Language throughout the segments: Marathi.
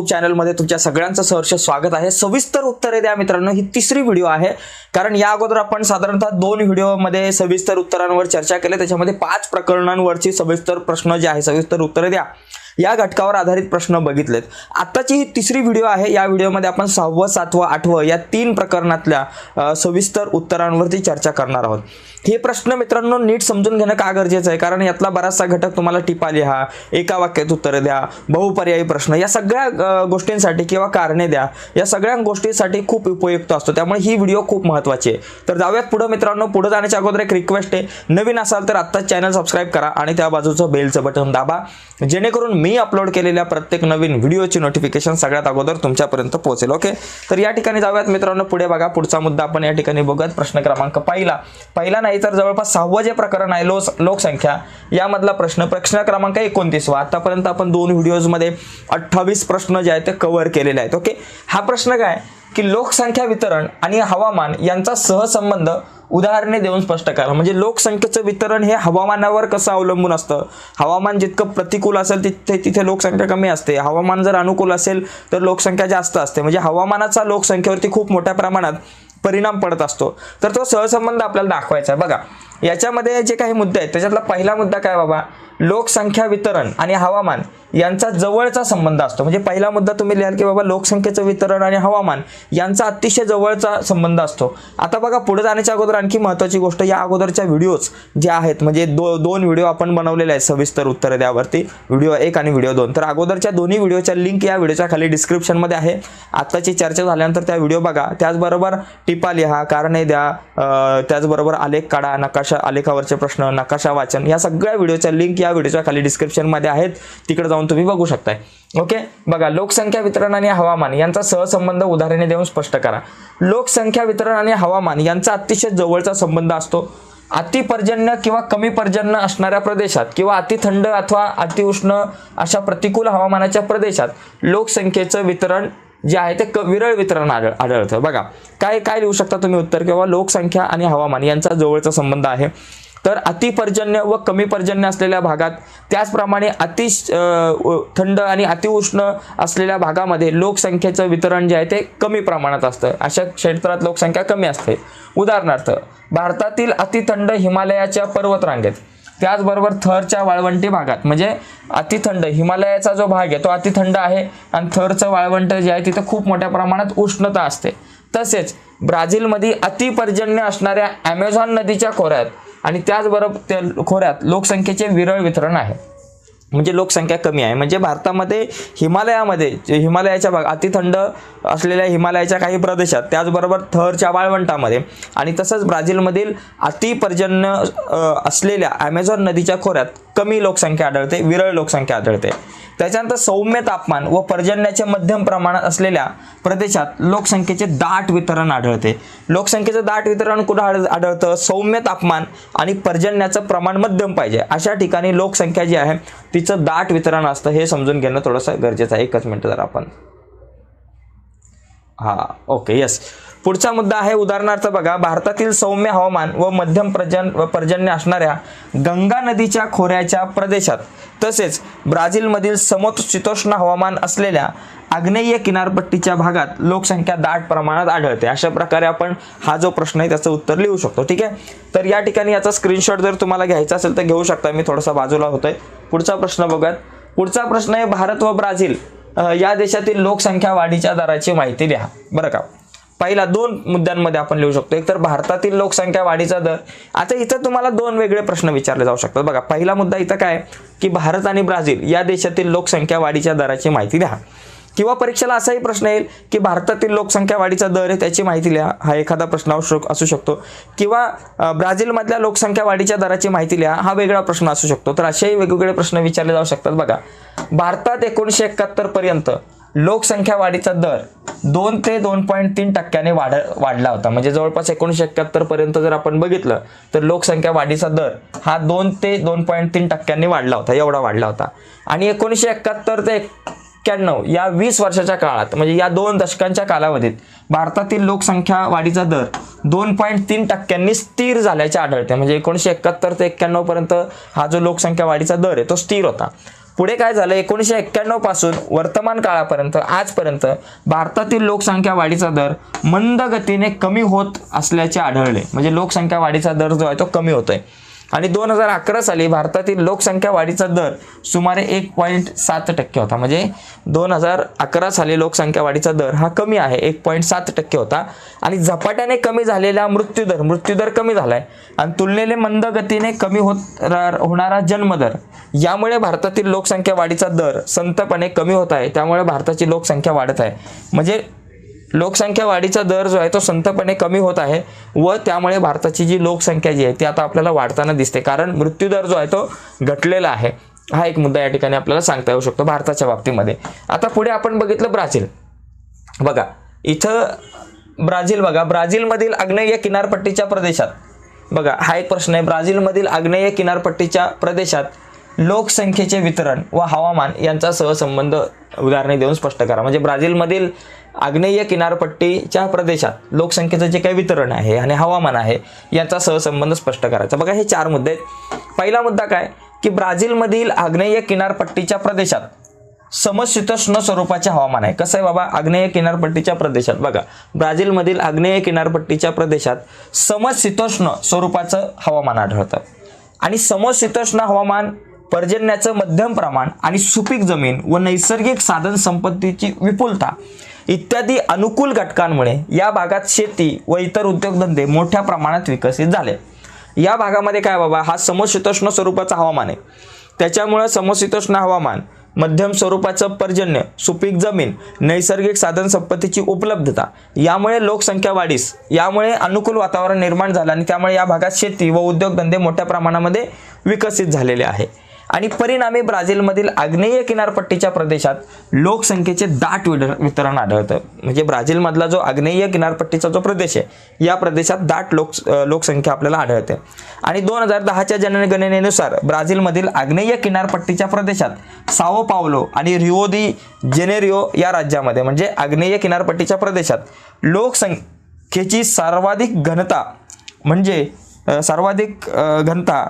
युट्यूब चॅनलमध्ये तुमच्या सगळ्यांचं सहर्ष स्वागत आहे. सविस्तर उत्तरे द्या मित्रांनो. ही तिसरी व्हिडिओ आहे. कारण या अगोदर आपण साधारणतः दोन व्हिडिओमध्ये सविस्तर उत्तरांवर चर्चा केली. त्याच्यामध्ये पाच प्रकरणांवरची सविस्तर प्रश्न जे आहे सविस्तर उत्तरे द्या. या घटकावर आधारित प्रश्न बघितलेत. आत्ताची ही तिसरी व्हिडिओ आहे. या व्हिडिओमध्ये आपण सहावं सातवं आठवं या तीन प्रकरणातल्या सविस्तर उत्तरांवरती चर्चा करणार आहोत. हे प्रश्न मित्रांनो नीट समजून घेणं का गरजेचं आहे? कारण यातला बराचसा घटक तुम्हाला टिपा लिहा एका वाक्यात उत्तर द्या बहुपर्यायी प्रश्न या सगळ्या गोष्टींसाठी किंवा कारणे द्या या सगळ्या गोष्टींसाठी खूप उपयुक्त असतो. त्यामुळे ही व्हिडिओ खूप महत्त्वाची आहे. तर जाऊयात पुढं मित्रांनो. पुढे जाण्याच्या अगोदर एक रिक्वेस्ट आहे. नवीन असाल तर आत्ताच चॅनल सबस्क्राईब करा आणि त्या बाजूचं बेलचं बटन दाबा. जेणेकरून मी अपलोड केलेल्या प्रत्येक नवीन व्हिडिओची नोटिफिकेशन सगळ्यात अगोदर तुमच्यापर्यंत पोहोचेल ओके तर या ठिकाणी जाऊयात मित्रांनो. पुढे बघा. पुढचा मुद्दा आपण या ठिकाणी बघूयात. प्रश्न क्रमांक पहिला. पहिला नाही नाही तर जवळपास सहावं जे प्रकरण आहे लोस लोकसंख्या यामधला प्रश्न प्रश्न क्रमांक एकोणतीसवा आतापर्यंत आपण दोन व्हिडिओजमध्ये अठ्ठावीस प्रश्न जे आहेत ते कव्हर केलेले आहेत ओके हा प्रश्न काय? की लोकसंख्या वितरण आणि हवामान यांचा सहसंबंध उदाहरणे देऊन स्पष्ट करा. म्हणजे लोकसंख्येचं वितरण हे हवामानावर कसं अवलंबून असतं? हवामान जितकं प्रतिकूल असेल तिथे तिथे लोकसंख्या कमी असते. हवामान जर अनुकूल असेल तर लोकसंख्या जास्त असते. म्हणजे हवामानाचा लोकसंख्येवरती खूप मोठ्या प्रमाणात परिणाम पडत असतो. तर तो सहसंबंध आपल्याला दाखवायचा आहे. बघा याच्यामध्ये जे काही मुद्दे आहेत त्याच्यातला पहिला मुद्दा काय बाबा? लोकसंख्या वितरण आणि हवामान यांचा जवळचा संबंध असतो. म्हणजे पहिला मुद्दा तुम्ही लिहाल की बाबा लोकसंख्येचं वितरण आणि हवामान यांचा अतिशय जवळचा संबंध असतो. आता बघा पुढे जाण्याच्या अगोदर आणखी महत्त्वाची गोष्ट या अगोदरच्या व्हिडिओज जे आहेत म्हणजे दो दोन व्हिडिओ आपण बनवलेले आहेत सविस्तर उत्तरं द्यावरती. व्हिडिओ एक आणि व्हिडिओ दोन. तर अगोदरच्या दोन्ही व्हिडिओच्या लिंक या व्हिडिओच्या खाली डिस्क्रिप्शनमध्ये आहे. आत्ताची चर्चा झाल्यानंतर त्या व्हिडिओ बघा. त्याचबरोबर टिपा लिहा कारणे द्या त्याचबरोबर आलेख काढा नकाशा आलेखावरचे प्रश्न नकाशा वाचन या सगळ्या व्हिडिओच्या लिंक या व्हिडिओच्या खाली डिस्क्रिप्शनमध्ये आहेत. तिकडे जाऊन तुम्ही बघू शकताय. ओके बघा लोकसंख्या वितरण आणि हवामान यांचा सहसंबंध उदाहरणे देऊन स्पष्ट करा. लोकसंख्या वितरण आणि हवामान यांचा अतिशय जवळचा संबंध असतो. अतिपर्जन्य किंवा कमी पर्जन्य असणाऱ्या प्रदेशात किंवा अतिथंड अथवा अतिउष्ण अशा प्रतिकूल हवामानाच्या प्रदेशात लोकसंख्येचं वितरण जे आहे ते क विरळ वितरण आढळ आढळतं. बघा काय काय लिहू शकता तुम्ही उत्तर? किंवा लोकसंख्या आणि हवामान यांचा जवळचा संबंध आहे. तर अतिपर्जन्य व कमी पर्जन्य असलेल्या भागात त्याचप्रमाणे अति थंड आणि अतिउष्ण असलेल्या भागामध्ये लोकसंख्येचं वितरण जे आहे ते कमी प्रमाणात असतं. अशा क्षेत्रात लोकसंख्या कमी असते. उदाहरणार्थ भारतातील अतिथंड हिमालयाच्या पर्वतरांगेत त्याचबरोबर थरच्या वाळवंटी भागात म्हणजे अतिथंड हिमालयाचा जो भाग आहे तो अतिथंड आहे आणि थरचं वाळवंट जे आहे तिथं खूप मोठ्या प्रमाणात उष्णता असते. तसेच ब्राझीलमध्ये अतिपर्जन्य असणाऱ्या ॲमेझॉन नदीच्या खोऱ्यात आणि त्याचबरोबर त्या खोऱ्यात लोकसंख्येचे विरळ वितरण आहे. म्हणजे लोकसंख्या कमी आहे. म्हणजे भारतामध्ये हिमालयामध्ये हिमालयाच्या भाग अतिथंड असलेल्या हिमालयाच्या काही प्रदेशात त्याचबरोबर थरच्या वाळवंटामध्ये आणि तसंच ब्राझीलमधील अतिपर्जन्य असलेल्या ॲमेझॉन नदीच्या खोऱ्यात कमी लोकसंख्या आढळते विरळ लोकसंख्या आढळते. त्याच्यानंतर सौम्य तापमान व पर्जन्याचे मध्यम प्रमाणात असलेल्या प्रदेशात लोकसंख्येचे दाट वितरण आढळते. लोकसंख्येचं दाट वितरण कुठं आढळ आढळतं? सौम्य तापमान आणि पर्जन्याचं प्रमाण मध्यम पाहिजे. अशा ठिकाणी लोकसंख्या जी आहे तिचं दाट वितरण असतं हे समजून घेणं थोडंसं गरजेचं आहे. एकच मिनटं जर आपण. हा ओके यस पुढचा मुद्दा आहे उदाहरणार्थ बघा भारतातील सौम्य हवामान व मध्यम प्रजन पर्जन्य असणाऱ्या गंगा नदीच्या खोऱ्याच्या प्रदेशात. तसेच ब्राझीलमधील समशीतोष्ण हवामान असलेल्या आग्नेय किनारपट्टीच्या भागात लोकसंख्या दाट प्रमाणात आढळते. अशा प्रकारे आपण हा जो प्रश्न आहे त्याचं उत्तर लिहू शकतो ठीक आहे? तर या ठिकाणी याचा स्क्रीनशॉट जर तुम्हाला घ्यायचा असेल तर घेऊ शकता. मी थोडासा बाजूला होतोय. पुढचा प्रश्न बघूयात. पुढचा प्रश्न आहे भारत व ब्राझील या देशातील लोकसंख्या वाढीच्या दराची माहिती द्या. बरं का? पहिला दोन मुद्द्यांमध्ये आपण लिहू शकतो. एक तर भारतातील लोकसंख्या वाढीचा दर. आता इथं तुम्हाला दोन वेगळे प्रश्न विचारले जाऊ शकतात. बघा पहिला मुद्दा इथं काय की भारत आणि ब्राझील या देशातील लोकसंख्या वाढीच्या दराची माहिती द्या. किंवा परीक्षेला असाही प्रश्न येईल की भारतातील लोकसंख्या वाढीचा दर आहे त्याची माहिती लिहा. हा एखादा प्रश्न असू असू शकतो. किंवा ब्राझीलमधल्या लोकसंख्या वाढीच्या दराची माहिती लिहा. हा वेगळा प्रश्न असू शकतो. तर असेही वेगवेगळे प्रश्न विचारले जाऊ शकतात. बघा भारतात एकोणीसशे एकाहत्तरपर्यंत लोकसंख्या वाढीचा दर दोन ते दोन पॉईंट तीन टक्क्याने वाढ वाढला होता. म्हणजे जवळपास एकोणीसशे एकाहत्तर पर्यंत जर आपण बघितलं तर लोकसंख्या वाढीचा दर हा दोन ते दोन पॉईंट तीन टक्क्यांनी वाढला होता एवढा वाढला होता. आणि एकोणीसशे एकाहत्तर ते एक्क्याण्णव या वीस वर्षाच्या काळात म्हणजे या दोन दशकांच्या कालावधीत भारतातील लोकसंख्या वाढीचा दर दोन पॉईंट तीन टक्क्यांनी स्थिर झाल्याचे आढळते. म्हणजे एकोणीसशे एकाहत्तर ते एक्क्याण्णव पर्यंत हा जो लोकसंख्या वाढीचा दर आहे तो स्थिर होता. पुढे काय झालं? एकोणीसशे एक्क्याण्णवपासून वर्तमान काळापर्यंत आजपर्यंत भारतातील लोकसंख्या वाढीचा दर मंद गतीने कमी होत असल्याचे आढळले. म्हणजे लोकसंख्या वाढीचा दर जो आहे तो कमी होतोय. आणि दोन हजार अकरा साली भारतातील लोकसंख्या वाढीचा दर सुमारे एक पॉईंट सात टक्के होता. म्हणजे दोन हजार अकरा साली लोकसंख्या वाढीचा दर हा कमी आहे एक पॉईंट सात टक्के होता. आणि झपाट्याने कमी झालेला मृत्यूदर मृत्यूदर कमी झाला आहे आणि तुलनेने मंद गतीने कमी होत रा- होणारा जन्मदर यामुळे भारतातील लोकसंख्या वाढीचा दर संतपणे कमी होत आहे. त्यामुळे भारताची लोकसंख्या वाढत आहे. म्हणजे लोकसंख्या वाढीचा दर जो आहे तो संतपणे कमी होत आहे व त्यामुळे भारताची जी लोकसंख्या जी आहे ती आता आपल्याला वाढताना दिसते. कारण मृत्यूदर जो आहे तो घटलेला आहे. हा एक मुद्दा या ठिकाणी आपल्याला सांगता येऊ शकतो भारताच्या बाबतीमध्ये. आता पुढे आपण बघितलं ब्राझील. बघा इथं ब्राझील बघा ब्राझीलमधील आग्नेय किनारपट्टीच्या प्रदेशात बघा हा एक प्रश्न आहे. ब्राझीलमधील आग्नेय किनारपट्टीच्या प्रदेशात लोकसंख्येचे वितरण व हवामान यांचा सहसंबंध उदाहरणे देऊन स्पष्ट करा. म्हणजे ब्राझीलमधील आग्नेय किनारपट्टीच्या प्रदेशात लोकसंख्येचं जे काही वितरण आहे आणि हवामान आहे यांचा सहसंबंध स्पष्ट करायचा. बघा हे चार मुद्दे आहेत. पहिला मुद्दा काय? की ब्राझीलमधील आग्नेय किनारपट्टीच्या प्रदेशात समशीतोष्ण स्वरूपाचे हवामान आहे. कसं आहे बाबा? आग्नेय किनारपट्टीच्या प्रदेशात. बघा ब्राझीलमधील आग्नेय किनारपट्टीच्या प्रदेशात समशीतोष्ण स्वरूपाचं हवामान आढळतं. आणि समशीतोष्ण हवामान पर्जन्याचं मध्यम प्रमाण आणि सुपीक जमीन व नैसर्गिक साधन संपत्तीची विपुलता इत्यादी अनुकूल घटकांमुळे या भागात शेती व इतर उद्योगधंदे मोठ्या प्रमाणात विकसित झाले. या भागामध्ये काय बाबा? हा समशीतोष्ण स्वरूपाचं हवामान आहे. त्याच्यामुळं समशीतोष्ण हवामान मध्यम स्वरूपाचं पर्जन्य सुपीक जमीन नैसर्गिक साधन संपत्तीची उपलब्धता यामुळे लोकसंख्या वाढीस यामुळे अनुकूल वातावरण निर्माण झालं आणि त्यामुळे या भागात शेती व उद्योगधंदे मोठ्या प्रमाणामध्ये विकसित झालेले आहे. आणि परिणामी ब्राझीलमधील आग्नेय किनारपट्टीच्या प्रदेशात लोकसंख्येचे दाट वितरण आढळतं. म्हणजे ब्राझीलमधला जो आग्नेय किनारपट्टीचा जो प्रदेश आहे या प्रदेशात दाट लोक लोकसंख्या आपल्याला आढळते. आणि दोन हजार दहाच्या जनगणनेनुसार ब्राझीलमधील आग्नेय किनारपट्टीच्या प्रदेशात साओ पावलो आणि रिओ दी जेनेरिओ या राज्यामध्ये म्हणजे आग्नेय किनारपट्टीच्या प्रदेशात लोकसंख्येची सर्वाधिक घनता म्हणजे सर्वाधिक घनता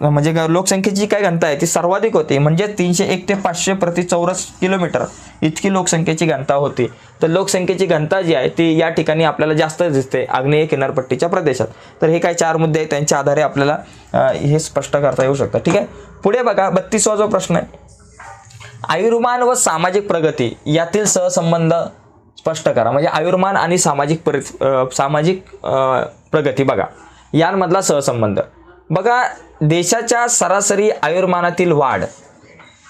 म्हणजे लोकसंख्येची काय घनता आहे ती सर्वाधिक होती. म्हणजे तीनशे एक ते पाचशे प्रति चौरस किलोमीटर इतकी लोकसंख्येची घनता होती. तर लोकसंख्येची घनता जी आहे ती या ठिकाणी आपल्याला जास्त दिसते आग्नेय किनारपट्टीच्या प्रदेशात. तर हे काय चार मुद्दे आहेत त्यांच्या आधारे आपल्याला हे स्पष्ट करता येऊ शकतं. ठीक आहे? पुढे बघा बत्तीसवा जो प्रश्न आहे. आयुर्मान व सामाजिक प्रगती यातील सहसंबंध स्पष्ट करा. म्हणजे आयुर्मान आणि सामाजिक परि सामाजिक प्रगती बघा. यांमधला सहसंबंध. बघा देशाच्या सरासरी आयुर्मानातील वाढ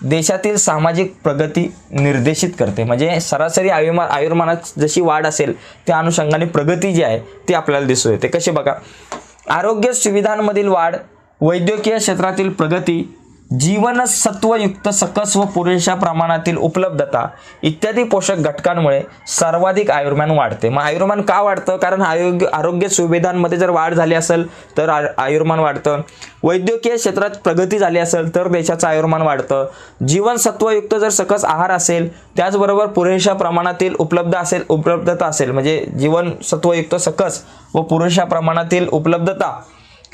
देशातील सामाजिक प्रगती निर्देशित करते. म्हणजे सरासरी आयुर्मा आयुर्मानात जशी वाढ असेल त्या अनुषंगाने प्रगती जी आहे ती आपल्याला दिसून येते. कशी बघा आरोग्य सुविधांमधील वाढ वैद्यकीय क्षेत्रातील प्रगती जीवनसत्वयुक्त सकस व पुरेशा प्रमाणातील उपलब्धता इत्यादी पोषक घटकांमुळे सर्वाधिक आयुर्मान वाढते. मग आयुर्मान का वाढतं? कारण आरोग्य आरोग्य सुविधांमध्ये जर वाढ झाली असेल तर आयुर्मान वाढतं. वैद्यकीय क्षेत्रात प्रगती झाली असेल तर देशाचं आयुर्मान वाढतं. जीवनसत्वयुक्त जर सकस आहार असेल त्याचबरोबर पुरेशा प्रमाणातील उपलब्ध असेल उपलब्धता असेल म्हणजे जीवनसत्वयुक्त सकस व पुरेशा प्रमाणातील उपलब्धता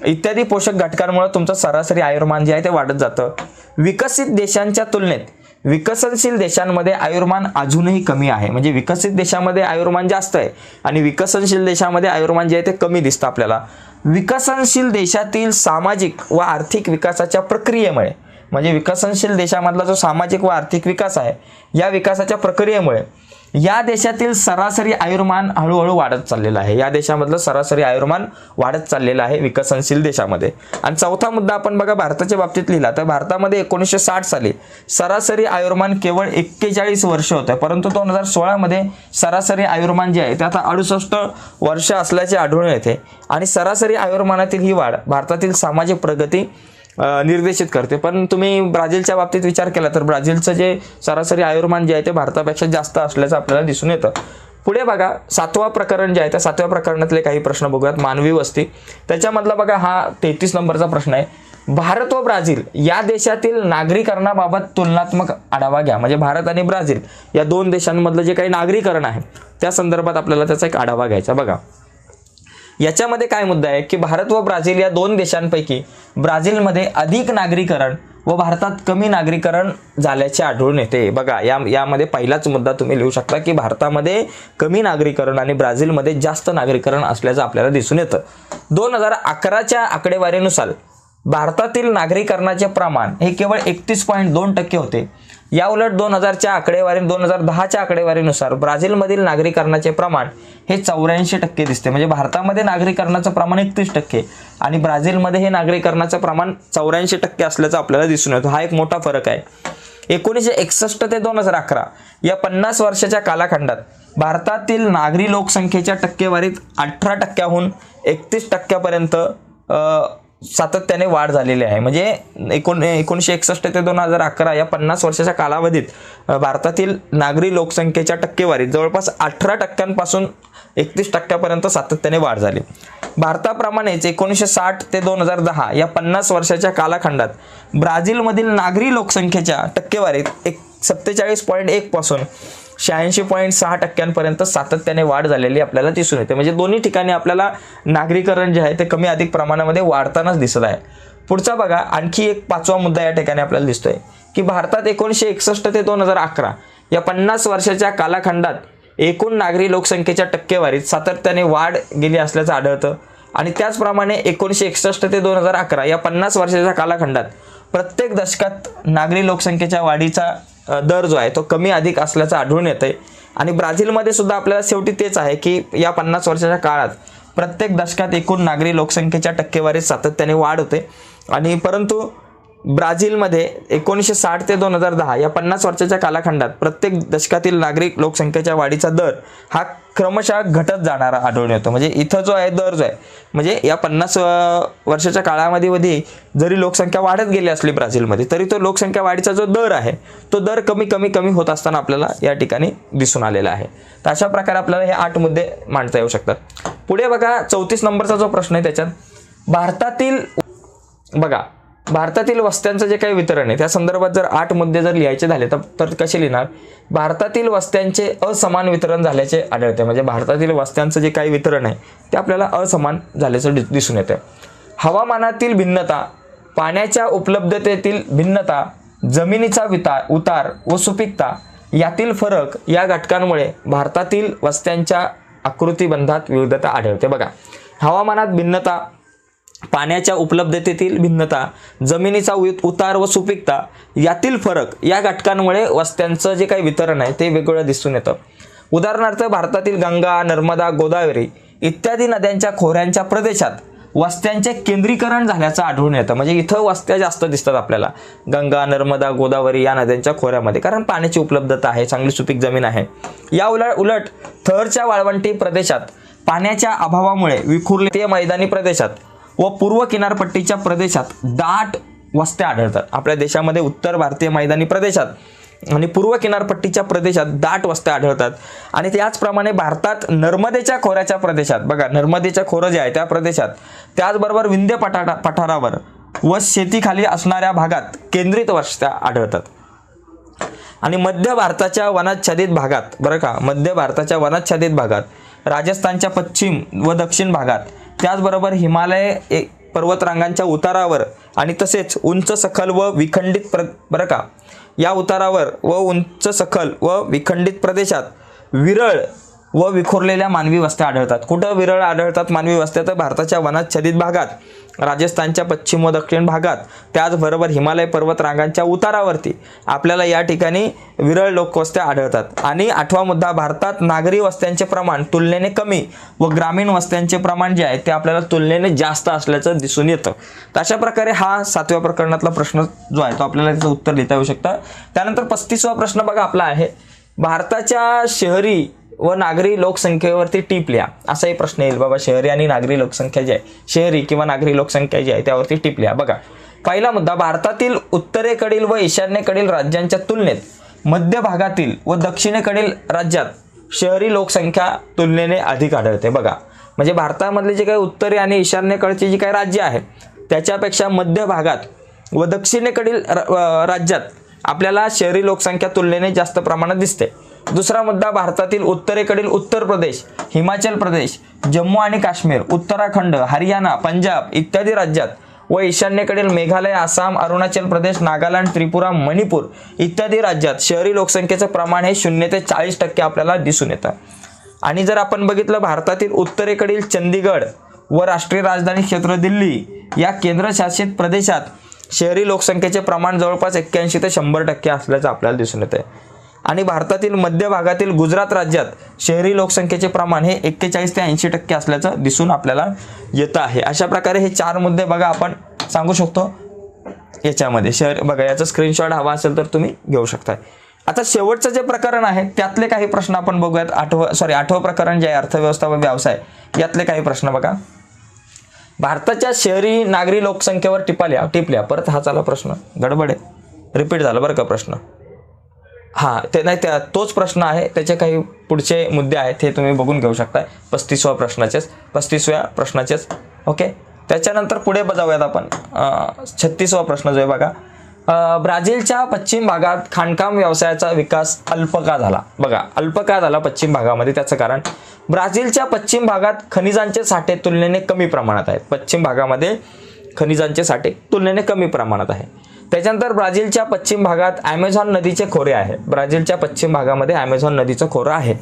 इत्यादी पोषक घटकांमुळे तुमचं सरासरी आयुर्मान जे आहे ते वाढत जातं. विकसित देशांच्या तुलनेत विकसनशील देशांमध्ये आयुर्मान अजूनही कमी आहे. म्हणजे विकसित देशामध्ये आयुर्मान जास्त आहे आणि विकसनशील देशामध्ये आयुर्मान जे आहे ते कमी दिसतं आपल्याला. विकसनशील देशातील सामाजिक व आर्थिक विकासाच्या प्रक्रियेमुळे म्हणजे विकसनशील देशामधला जो सामाजिक व आर्थिक विकास आहे या विकासाच्या प्रक्रियेमुळे या देशातील सरासरी आयुर्मान हळूहळू वाढत चाललेलं आहे. या देशामधलं सरासरी आयुर्मान वाढत चाललेलं आहे विकसनशील देशामध्ये. आणि चौथा मुद्दा आपण बघा भारताच्या बाबतीत लिहिला तर भारतामध्ये एकोणीसशे साठ साली सरासरी आयुर्मान केवळ एक्केचाळीस वर्ष होतं. परंतु दोन हजार सोळामध्ये सरासरी आयुर्मान जे आहे ते आता अडुसष्ट वर्ष असल्याचे आढळून येते. आणि सरासरी आयुर्मानातील ही वाढ भारतातील सामाजिक प्रगती निर्देशित करते. पण तुम्ही ब्राझीलच्या बाबतीत विचार केला तर ब्राझीलचं जे सरासरी आयुर्मान जे आहे ते भारतापेक्षा जास्त असल्याचं आपल्याला दिसून येतं. पुढे बघा सातवा प्रकरण जे आहे त्या सातव्या प्रकरणातले काही प्रश्न बघूयात. मानवी वस्ती. त्याच्यामधला बघा हा तेहतीस नंबरचा प्रश्न आहे. भारत व ब्राझील या देशातील नागरीकरणाबाबत तुलनात्मक आढावा घ्या. म्हणजे भारत आणि ब्राझील या दोन देशांमधलं जे काही नागरीकरण आहे त्या संदर्भात आपल्याला त्याचा एक आढावा घ्यायचा बघा. याच्यामध्ये काय मुद्दा आहे की भारत व ब्राझील या दोन देशांपैकी ब्राझीलमध्ये अधिक नागरीकरण व भारतात कमी नागरीकरण झाल्याचे आढळून येते. बघा या यामध्ये पहिलाच मुद्दा तुम्ही लिहू शकता की भारतामध्ये कमी नागरीकरण आणि ब्राझीलमध्ये जास्त नागरीकरण असल्याचं आपल्याला दिसून येतं. दोन हजार अकराच्या आकडेवारीनुसार भारतातील नागरीकरणाचे प्रमाण हे केवळ एकतीस पॉईंट दोन टक्के होते. या उलट दोन हजारच्या आकडेवारी दोन हजार दहाच्या आकडेवारीनुसार ब्राझीलमधील नागरीकरणाचे प्रमाण हे चौऱ्याऐंशी टक्के दिसते. म्हणजे भारतामध्ये नागरीकरणाचं प्रमाण एकतीस टक्के आणि ब्राझीलमध्ये हे नागरीकरणाचं प्रमाण चौऱ्याऐंशी टक्के असल्याचं आपल्याला दिसून येतो. हा एक मोठा फरक आहे. एकोणीसशे एकसष्ट ते दोन हजार अकरा या पन्नास वर्षाच्या कालखंडात भारतातील नागरी लोकसंख्येच्या टक्केवारीत अठरा टक्क्याहून एकतीस टक्क्यापर्यंत सातत्याने वाढ झालेली आहे. म्हणजे एकोण एकोणीसशे एकसष्ट ते दोन हजार अकरा या पन्नास वर्षाच्या कालावधीत भारतातील नागरी लोकसंख्येच्या टक्केवारीत जवळपास अठरा टक्क्यांपासून एकतीस टक्क्यापर्यंत सातत्याने वाढ झाली. भारताप्रमाणेच एकोणीसशे साठ ते दोन हजार दहा या पन्नास वर्षाच्या कालखंडात ब्राझीलमधील नागरी लोकसंख्येच्या टक्केवारीत एक सत्तेचाळीस पॉईंट एकपासून शहाऐंशी पॉईंट सहा टक्क्यांपर्यंत सातत्याने वाढ झालेली आपल्याला दिसून येते. म्हणजे दोन्ही ठिकाणी आपल्याला नागरीकरण जे आहे ते कमी अधिक प्रमाणामध्ये वाढतानाच दिसत आहे. पुढचा बघा आणखी एक पाचवा मुद्दा या ठिकाणी आपल्याला दिसतोय की भारतात एकोणीसशे एकसष्ट ते दोन हजार अकरा या पन्नास वर्षाच्या कालखंडात एकूण नागरी लोकसंख्येच्या टक्केवारीत सातत्याने वाढ गेली असल्याचं आढळतं. आणि त्याचप्रमाणे एकोणीसशे एकसष्ट ते दोन हजार अकरा या पन्नास वर्षाच्या कालखंडात प्रत्येक दशकात नागरी लोकसंख्येच्या वाढीचा दर जो आहे तो कमी अधिक असल्याचं आढळून येतंय. आणि ब्राझीलमध्ये सुद्धा आपल्याला शेवटी तेच आहे की या पन्नास वर्षाच्या काळात प्रत्येक दशकात एकूण नागरी लोकसंख्येच्या टक्केवारीत सातत्याने वाढ होते. आणि परंतु ब्राझीलमध्ये एकोणीसशे साठ ते दोन हजार दहा या पन्नास वर्षाच्या कालखंडात प्रत्येक दशकातील नागरिक लोकसंख्येच्या वाढीचा दर हा क्रमशः घटत जाणारा आढळून येतो. म्हणजे इथं जो आहे दर जो आहे म्हणजे या पन्नास वर्षाच्या काळामध्ये मध्ये जरी लोकसंख्या वाढत गेली असली ब्राझीलमध्ये तरी तो लोकसंख्या वाढीचा जो दर आहे तो दर कमी कमी कमी होत असताना आपल्याला या ठिकाणी दिसून आलेला आहे. तर अशा प्रकारे आपल्याला हे आठ मुद्दे मांडता येऊ शकतात. पुढे बघा चौतीस नंबरचा जो प्रश्न आहे त्याच्यात भारतातील बघा भारतातील वस्त्यांचं जे काही वितरण आहे त्या संदर्भात जर आठ मुद्दे जर लिहायचे झाले तर तर कसे लिहिणार? भारतातील वस्त्यांचे असमान वितरण झाल्याचे आढळते. म्हणजे भारतातील वस्त्यांचं जे काही वितरण आहे ते आपल्याला असमान झाल्याचं दि- दिसून येतं. हवामानातील भिन्नता पाण्याच्या उपलब्धतेतील भिन्नता जमिनीचा वितार उतार व सुपीकता यातील फरक या घटकांमुळे भारतातील वस्त्यांच्या आकृतीबंधात विविधता आढळते. बघा हवामानात भिन्नता पाण्याच्या उपलब्धतेतील भिन्नता जमिनीचा उतार व सुपीकता यातील फरक या घटकांमुळे वस्त्यांचं जे काही वितरण आहे ते वेगवेगळं दिसून येतं. उदाहरणार्थ भारतातील गंगा नर्मदा गोदावरी इत्यादी नद्यांच्या खोऱ्यांच्या प्रदेशात वस्त्यांचे केंद्रीकरण झाल्याचं आढळून येतं. म्हणजे इथं वस्त्या जास्त दिसतात आपल्याला. गंगा नर्मदा गोदावरी या नद्यांच्या खोऱ्यामध्ये. कारण पाण्याची उपलब्धता आहे चांगली सुपीक जमीन आहे. या उलट उलट थरच्या वाळवंटी प्रदेशात पाण्याच्या अभावामुळे विखुरले मैदानी प्रदेशात व पूर्व किनारपट्टीच्या प्रदेशात दाट वस्त्या आढळतात. आपल्या देशामध्ये उत्तर भारतीय मैदानी प्रदेशात आणि पूर्व किनारपट्टीच्या प्रदेशात दाट वस्त्या आढळतात. आणि त्याचप्रमाणे भारतात नर्मदेच्या खोऱ्याच्या प्रदेशात बघा नर्मदेच्या खोरं जे आहे त्या प्रदेशात त्याचबरोबर विंध्य पठारा पठारावर व शेतीखाली असणाऱ्या भागात केंद्रित वस्त्या आढळतात. आणि मध्य भारताच्या वनाच्छादित भागात बरं का मध्य भारताच्या वनाच्छादित भागात राजस्थानच्या पश्चिम व दक्षिण भागात त्याचबरोबर हिमालय ए- पर्वतरांगांच्या उतारावर आणि तसेच उंच सखल व विखंडित प्र बरका या उतारावर व उंच सखल व विखंडित प्रदेशात विरळ व विखुरलेल्या मानवी वस्त्या आढळतात. कुठं विरळ आढळतात मानवी वस्त्या? तर भारताच्या वनाच्छादित भागात राजस्थानच्या पश्चिम व दक्षिण भागात. त्याचबरोबर हिमालय पर्वत रांगांच्या उतारावरती. आपल्याला या ठिकाणी विरळ लोकवस्त्या आढळतात. आणि आठवा मुद्दा भारतात नागरी वस्त्यांचे प्रमाण तुलनेने कमी व ग्रामीण वस्त्यांचे प्रमाण जे आहे ते आपल्याला तुलनेने जास्त असल्याचं दिसून येतं. तर अशा प्रकारे हा सातव्या प्रकरणातला प्रश्न जो आहे तो आपल्याला त्याचं उत्तर लिहिता येऊ शकतं. त्यानंतर पस्तीसवा प्रश्न बघा आपला आहे. भारताच्या शहरी व नागरी लोकसंख्येवरती टीप लिहा. असाही प्रश्न येईल. बाबा शहरी आणि नागरी लोकसंख्या जी आहे शहरी किंवा नागरी लोकसंख्या जी आहे त्यावरती टीप लिहा. बघा पहिला मुद्दा भारतातील उत्तरेकडील व ईशान्येकडील राज्यांच्या तुलनेत मध्य भागातील व दक्षिणेकडील राज्यात शहरी लोकसंख्या तुलनेने अधिक आढळते. बघा म्हणजे भारतामधले जे काही उत्तरे आणि ईशान्येकडची जी काही राज्य आहेत त्याच्यापेक्षा मध्य भागात व दक्षिणेकडील र- राज्यात आपल्याला शहरी लोकसंख्या तुलनेने जास्त प्रमाणात दिसते. दुसरा मुद्दा भारतातील उत्तरेकडील उत्तर प्रदेश हिमाचल प्रदेश जम्मू आणि काश्मीर उत्तराखंड हरियाणा पंजाब इत्यादी राज्यात व ईशान्येकडील मेघालय आसाम अरुणाचल प्रदेश नागालँड त्रिपुरा मणिपूर इत्यादी राज्यात शहरी लोकसंख्येचं प्रमाण हे शून्य ते चाळीस टक्के आपल्याला दिसून येतं. आणि जर आपण बघितलं भारतातील उत्तरेकडील चंदीगड व राष्ट्रीय राजधानी क्षेत्र दिल्ली या केंद्रशासित प्रदेशात शहरी लोकसंख्येचे प्रमाण जवळपास एक्क्याऐंशी ते शंभर टक्के असल्याचं आपल्याला दिसून येतं आणि भारतातील मध्य भागातील गुजरात राज्यात शहरी लोकसंख्येचे प्रमाण हे एक्केचाळीस ते ऐंशी टक्के असल्याचं दिसून आपल्याला येतं आहे. अशा प्रकारे हे चार मुद्दे बघा आपण सांगू शकतो. याच्यामध्ये शहर बघा याचा स्क्रीनशॉट हवा असेल तर तुम्ही घेऊ शकता आता शेवटचं जे प्रकरण आहे त्यातले काही प्रश्न आपण बघूयात. आठवं सॉरी आठवं प्रकरण जे आहे अर्थव्यवस्था व व्यवसाय यातले काही प्रश्न बघा. भारताच्या शहरी नागरी लोकसंख्येवर टिपाल्या टिपल्या. परत हा चाला प्रश्न. गडबड आहे. रिपीट झाला बरं का प्रश्न? हां ते नाही त्या तोच प्रश्न आहे. त्याचे काही पुढचे मुद्दे आहेत हे तुम्ही बघून घेऊ शकताय. पस्तीसव्या प्रश्नाचेच पस्तीसव्या प्रश्नाचेच. ओके? त्याच्यानंतर पुढे बजावूयात आपण. छत्तीसवा प्रश्न जो आहे बघा. ब्राझीलच्या पश्चिम भागात खाणकाम व्यवसायाचा विकास अल्प का झाला. बघा अल्प का झाला पश्चिम भागामध्ये त्याचं कारण ब्राझीलच्या पश्चिम भागात खनिजांचे साठे तुलनेने कमी प्रमाणात आहेत. पश्चिम भागामध्ये खनिजांचे साठे तुलनेने कमी प्रमाणात आहे. त्याच्यानंतर ब्राझीलच्या पश्चिम भागात ॲमेझॉन नदीचे खोरे आहे. ब्राझीलच्या पश्चिम भागामध्ये ॲमेझॉन नदीचं खोरं आहे.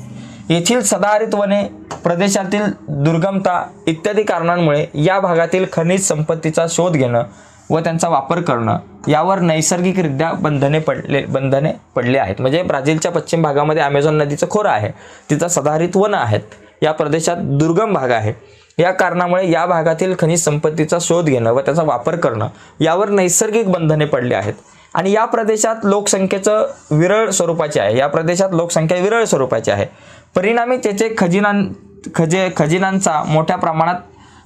येथील सदाहरित वने प्रदेशातील दुर्गमता इत्यादी कारणांमुळे या भागातील खनिज संपत्तीचा शोध घेणं व त्यांचा वापर करणं यावर नैसर्गिकरित्या बंधने पडले बंधने पडले आहेत. म्हणजे ब्राझीलच्या पश्चिम भागामध्ये ॲमेझॉन नदीचं खोरं आहे. तिचा सदाहरित वनं आहेत. या प्रदेशात दुर्गम भाग आहे. या कारणामुळे या भागातील खनिज संपत्तीचा शोध घेणं व त्याचा वापर करणं यावर नैसर्गिक बंधने पडली आहेत. आणि या प्रदेशात लोकसंख्येचं विरळ स्वरूपाचे आहे. या प्रदेशात लोकसंख्या विरळ स्वरूपाची आहे. परिणामी त्याचे खजिनां खजे खजिनांचा मोठ्या प्रमाणात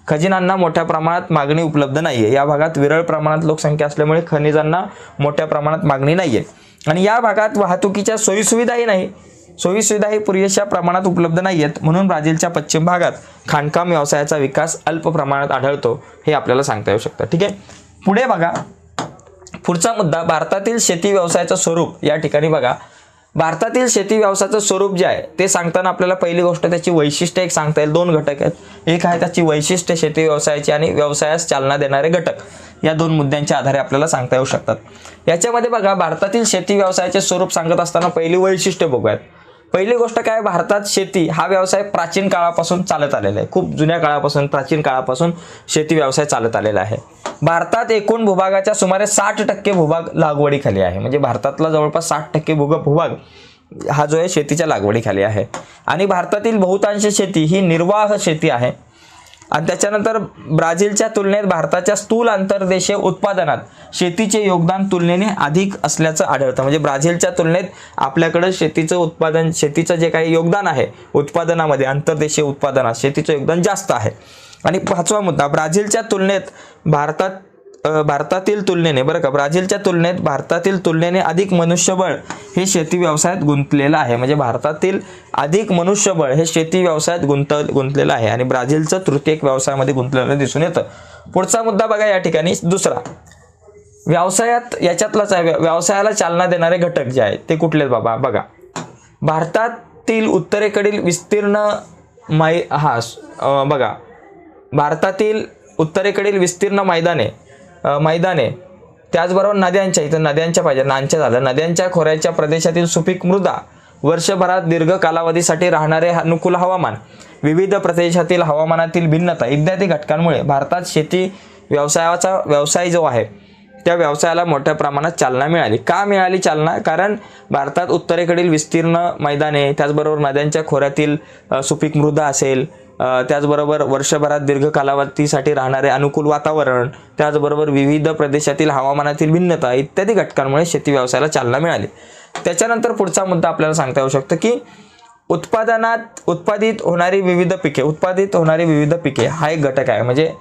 खजिनांना मोठ्या प्रमाणात मागणी उपलब्ध नाही आहे या भागात विरळ प्रमाणात लोकसंख्या असल्यामुळे खनिजांना मोठ्या प्रमाणात मागणी नाही आहे आणि या भागात वाहतुकीच्या सोयीसुविधाही नाही. सोयीसुविधाही पुरेशा प्रमाणात उपलब्ध नाही आहेत म्हणून ब्राझीलच्या पश्चिम भागात खाणकाम व्यवसायाचा विकास अल्प प्रमाणात आढळतो हे आपल्याला सांगता येऊ शकतं. ठीक आहे? पुढे बघा. पुढचा मुद्दा भारतातील शेती व्यवसायाचं स्वरूप. या ठिकाणी बघा. भारतातील शेती व्यवसायाचं स्वरूप जे आहे ते सांगताना आपल्याला पहिली गोष्ट त्याची वैशिष्ट्य एक सांगता येईल. दोन घटक आहेत. एक आहे त्याची वैशिष्ट्य शेती व्यवसायाची आणि व्यवसायास चालना देणारे घटक. या दोन मुद्द्यांच्या आधारे आपल्याला सांगता येऊ शकतात. याच्यामध्ये बघा भारतातील शेती व्यवसायाचे स्वरूप सांगत असताना पहिली वैशिष्ट्य बघूयात. पहिली गोष्ट काय भारतात शेती हा व्यवसाय प्राचीन काळापासून चालत आलेला आहे. खूप जुन्या काळापासून प्राचीन काळापासून शेती व्यवसाय चालत आलेला आहे. भारतात एकूण भूभागाच्या सुमारे साठ टक्के भूभाग लागवडीखाली आहे. म्हणजे भारतातला जवळपास साठ टक्के भूग भूभाग हा जो आहे शेतीच्या लागवडीखाली आहे. आणि भारतातील बहुतांश शेती ही निर्वाह शेती आहे. आणि त्याच्यानंतर ब्राझीलच्या तुलनेत भारताच्या स्थूल आंतरदेशीय उत्पादनात शेतीचे योगदान तुलनेने अधिक असल्याचं आढळतं. म्हणजे ब्राझीलच्या तुलनेत आपल्याकडं शेतीचं उत्पादन शेतीचं जे काही योगदान आहे उत्पादनामध्ये आंतरदेशीय उत्पादनात शेतीचं योगदान जास्त आहे. आणि पाचवा मुद्दा ब्राझीलच्या तुलनेत भारतात भारतातील तुलनेने बरं का ब्राझीलच्या तुलनेत भारतातील तुलनेने अधिक मनुष्यबळ हे शेती व्यवसायात गुंतलेलं आहे. म्हणजे भारतातील अधिक मनुष्यबळ हे शेती व्यवसायात गुंत गुंतलेलं आहे आणि ब्राझीलचं तृतीयक व्यवसायामध्ये गुंतलेलं दिसून येतं. पुढचा मुद्दा बघा या ठिकाणी. दुसरा व्यवसायात याच्यातलाच आहे व्यवसायाला चालना देणारे घटक जे आहेत ते कुठले बाबा? बघा भारतातील उत्तरेकडील विस्तीर्ण मै हा बघा भारतातील उत्तरेकडील विस्तीर्ण मैदाने मैदाने. त्याचबरोबर नद्यांच्या इथं नद्यांच्या पाहिजे नांच्या झालं. नद्यांच्या खोऱ्याच्या प्रदेशातील सुपीक मृदा वर्षभरात दीर्घ कालावधीसाठी राहणारे अनुकूल हवामान. विविध प्रदेशातील हवामानातील भिन्नता इत्यादी घटकांमुळे भारतात शेती व्यवसायाचा व्यवसाय जो आहे त्या व्यवसायाला मोठ्या प्रमाणात चालना मिळाली. का मिळाली चालना? कारण भारतात उत्तरेकडील विस्तीर्ण मैदाने त्याचबरोबर नद्यांच्या खोऱ्यातील सुपीक मृदा असेल त्याचबरोबर वर्षभरात दीर्घ कालावधीसाठी राहणारे अनुकूल वातावरण त्याचबरोबर विविध प्रदेशातील हवामानातील भिन्नता इत्यादी घटकांमुळे शेती व्यवसायाला चालना मिळाली. त्याच्यानंतर पुढचा मुद्दा आपल्याला सांगता येऊ शकतो की उत्पादनात उत्पादित होणारी विविध पिके उत्पादित होणारी विविध पिके हा एक घटक आहे. म्हणजे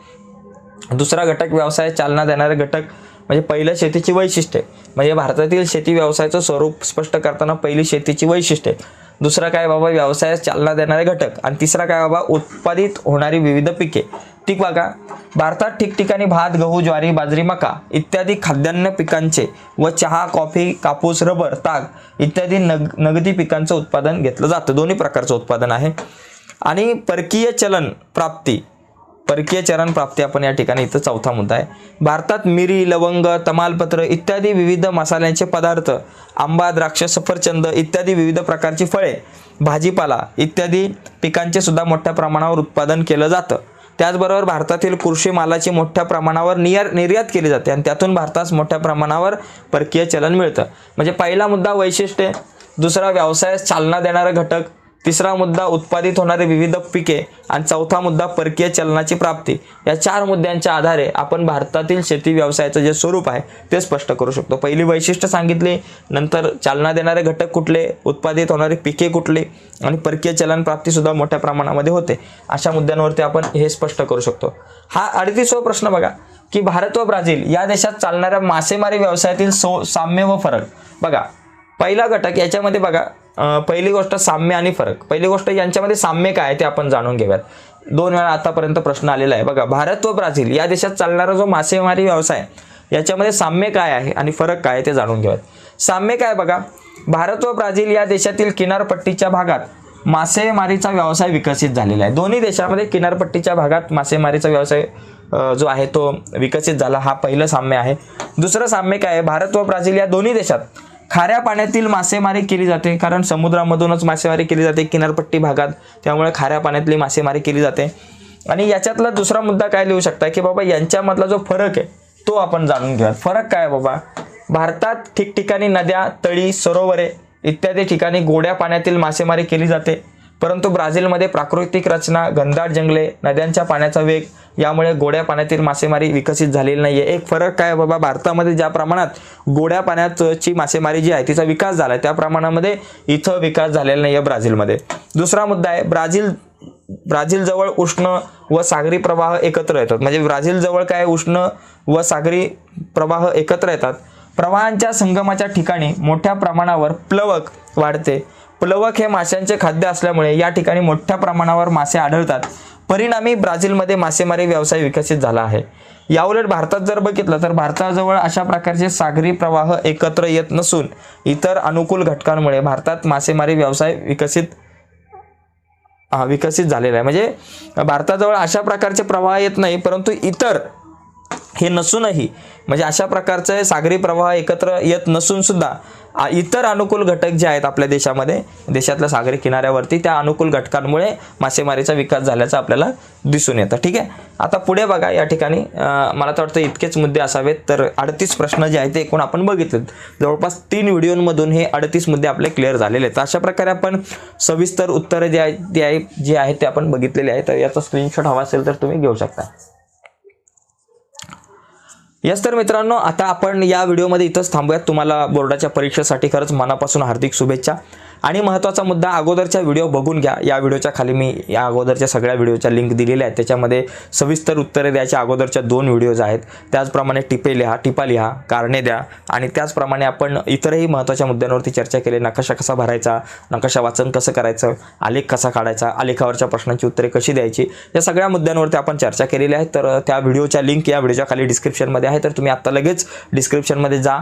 दुसरा घटक व्यवसायात चालना देणारे घटक म्हणजे पहिलं शेतीची वैशिष्ट्ये. म्हणजे भारतातील शेती व्यवसायाचं स्वरूप स्पष्ट करताना पहिली शेतीची वैशिष्ट्ये. दुसरा काय बाबा व्यवसायास चालना देणारे घटक. आणि तिसरा काय बाबा उत्पादित होणारी विविध पिके. ठीक बघा भारतात ठिकठिकाणी भात गहू ज्वारी बाजरी मका इत्यादी खाद्यान्न पिकांचे व चहा कॉफी कापूस रबर ताग इत्यादी नग नगदी पिकांचं उत्पादन घेतलं जातं. दोन्ही प्रकारचं उत्पादन आहे. आणि परकीय चलन प्राप्ती परकीय चलन प्राप्ती आपण या ठिकाणी इथं चौथा मुद्दा आहे. भारतात मिरी लवंग तमालपत्र इत्यादी विविध मसाल्यांचे पदार्थ आंबा द्राक्ष सफरचंद इत्यादी विविध प्रकारची फळे भाजीपाला इत्यादी पिकांचे सुद्धा मोठ्या प्रमाणावर उत्पादन केलं जातं. त्याचबरोबर भारतातील कृषी मालाची मोठ्या प्रमाणावर नियर निर्यात केली जाते आणि त्यातून भारतास मोठ्या प्रमाणावर परकीय चलन मिळतं. म्हणजे पहिला मुद्दा वैशिष्ट्ये. दुसरा व्यवसायास चालना देणारा घटक. तिसरा मुद्दा उत्पादित होणारे विविध पिके आणि चौथा मुद्दा परकीय चलनाची प्राप्ती. या चार मुद्द्यांच्या आधारे आपण भारतातील शेती व्यवसायाचं जे स्वरूप आहे ते स्पष्ट करू शकतो. पहिली वैशिष्ट्य सांगितली नंतर चालना देणारे घटक कुठले उत्पादित होणारे पिके कुठली आणि परकीय चलन प्राप्ती सुद्धा मोठ्या प्रमाणामध्ये होते. अशा मुद्द्यांवरती आपण हे स्पष्ट करू शकतो. हा अडतीसवा प्रश्न बघा की भारत व ब्राझील या देशात चालणाऱ्या मासेमारी व्यवसायातील सो साम्य व फरक. बघा पहिला घटक याच्यामध्ये बघा पहिली गोष्ट साम्य आणि फरक. पहिली गोष्ट यांच्यामध्ये साम्य काय ते आपण जाणून घेऊयात. दोन वेळा आतापर्यंत प्रश्न आलेला आहे. बघा भारत व ब्राझील या देशात चालणारा जो मासेमारी व्यवसाय याच्यामध्ये साम्य काय आहे आणि फरक काय आहे ते जाणून घेऊयात. साम्य काय बघा भारत व ब्राझील या देशातील किनारपट्टीच्या भागात मासेमारीचा व्यवसाय विकसित झालेला आहे. दोन्ही देशामध्ये किनारपट्टीच्या भागात मासेमारीचा व्यवसाय जो आहे तो विकसित झाला. हा पहिलं साम्य आहे. दुसरं साम्य काय आहे? भारत व ब्राझील या दोन्ही देशात खाऱ्या पाण्यातील मासेमारी केली जाते कारण समुद्रामधूनच मासेमारी केली जाते किनारपट्टी भागात. त्यामुळे खाऱ्या पाण्यातली मासेमारी केली जाते. आणि याच्यातला दुसरा मुद्दा काय लिहू शकता की बाबा यांच्यामधला जो फरक आहे तो आपण जाणून घेऊया फरक काय आहे बाबा? भारतात ठिकठिकाणी नद्या तळी सरोवरे इत्यादी ठिकाणी गोड्या पाण्यातील मासेमारी केली जाते. परंतु ब्राझीलमध्ये प्राकृतिक रचना घनदाट जंगले नद्यांच्या पाण्याचा वेग यामुळे गोड्या पाण्यातील मासेमारी विकसित झालेली नाही आहे एक फरक काय आहे बाबा भारतामध्ये ज्या प्रमाणात गोड्या पाण्याची मासेमारी जी आहे तिचा विकास झाला आहे त्या प्रमाणामध्ये इथं विकास झालेला नाही आहे ब्राझीलमध्ये. दुसरा मुद्दा आहे ब्राझील ब्राझीलजवळ उष्ण व सागरी प्रवाह एकत्र येतात. म्हणजे ब्राझीलजवळ काय उष्ण व सागरी प्रवाह एकत्र येतात? प्रवाहांच्या संगमाच्या ठिकाणी मोठ्या प्रमाणावर प्लवक वाढते. प्लवक हे माशांचे खाद्य असल्यामुळे या ठिकाणी मोठ्या प्रमाणावर मासे आढळतात. परिणामी ब्राझीलमध्ये मासेमारी व्यवसाय विकसित झाला आहे. याउलट भारतात जर बघितलं तर भारताजवळ अशा प्रकारचे सागरी प्रवाह एकत्र येत नसून इतर अनुकूल घटकांमुळे भारतात मासेमारी व्यवसाय विकसित विकसित झालेला आहे. म्हणजे भारताजवळ अशा प्रकारचे प्रवाह येत नाही परंतु इतर हे नसूनही म्हणजे अशा प्रकारचे सागरी प्रवाह एकत्र येत नसून सुद्धा इतर अनुकूल घटक जे आहेत आपल्या देशामध्ये देशातल्या सागरी किनाऱ्यावरती त्या अनुकूल घटकांमुळे मासेमारीचा विकास झाल्याचं आपल्याला दिसून येतं. ठीक आहे? आता पुढे बघा या ठिकाणी मला तर वाटतं इतकेच मुद्दे असावेत तर अडतीस प्रश्न जे आहेत ते एकूण आपण बघितलेत. जवळपास तीन व्हिडिओमधून हे अडतीस मुद्दे आपले क्लिअर झालेले आहेत. अशा प्रकारे आपण सविस्तर उत्तरे जे आहेत ते आहे जे आहेत ते आपण बघितलेले आहेत. तर याचा स्क्रीनशॉट हवा असेल तर तुम्ही घेऊ शकता. यस तर मित्रांनो आता आपण या व्हिडिओमध्ये इथंच थांबूयात. तुम्हाला बोर्डाच्या परीक्षेसाठी खरंच मनापासून हार्दिक शुभेच्छा. आणि महत्त्वाचा मुद्दा अगोदरच्या व्हिडिओ बघून घ्या. या व्हिडिओच्या खाली मी या अगोदरच्या सगळ्या व्हिडिओच्या लिंक दिलेल्या आहेत. त्याच्यामध्ये सविस्तर उत्तरे द्यायच्या अगोदरच्या दोन व्हिडिओज आहेत. त्याचप्रमाणे टिपे लिहा टिपा लिहा कारणे द्या आणि त्याचप्रमाणे आपण इतरही महत्त्वाच्या मुद्द्यांवरती चर्चा केली. नकाशा कसा भरायचा नकाशा वाचन कसं करायचं आलेख कसा काढायचा आलेखावरच्या प्रश्नांची उत्तरे कशी द्यायची या सगळ्या मुद्द्यांवरती आपण चर्चा केलेली आहे. तर त्या व्हिडिओच्या लिंक या व्हिडिओच्या खाली डिस्क्रिप्शनमध्ये आहे. तर तुम्ही आत्ता लगेच डिस्क्रिप्शनमध्ये जा.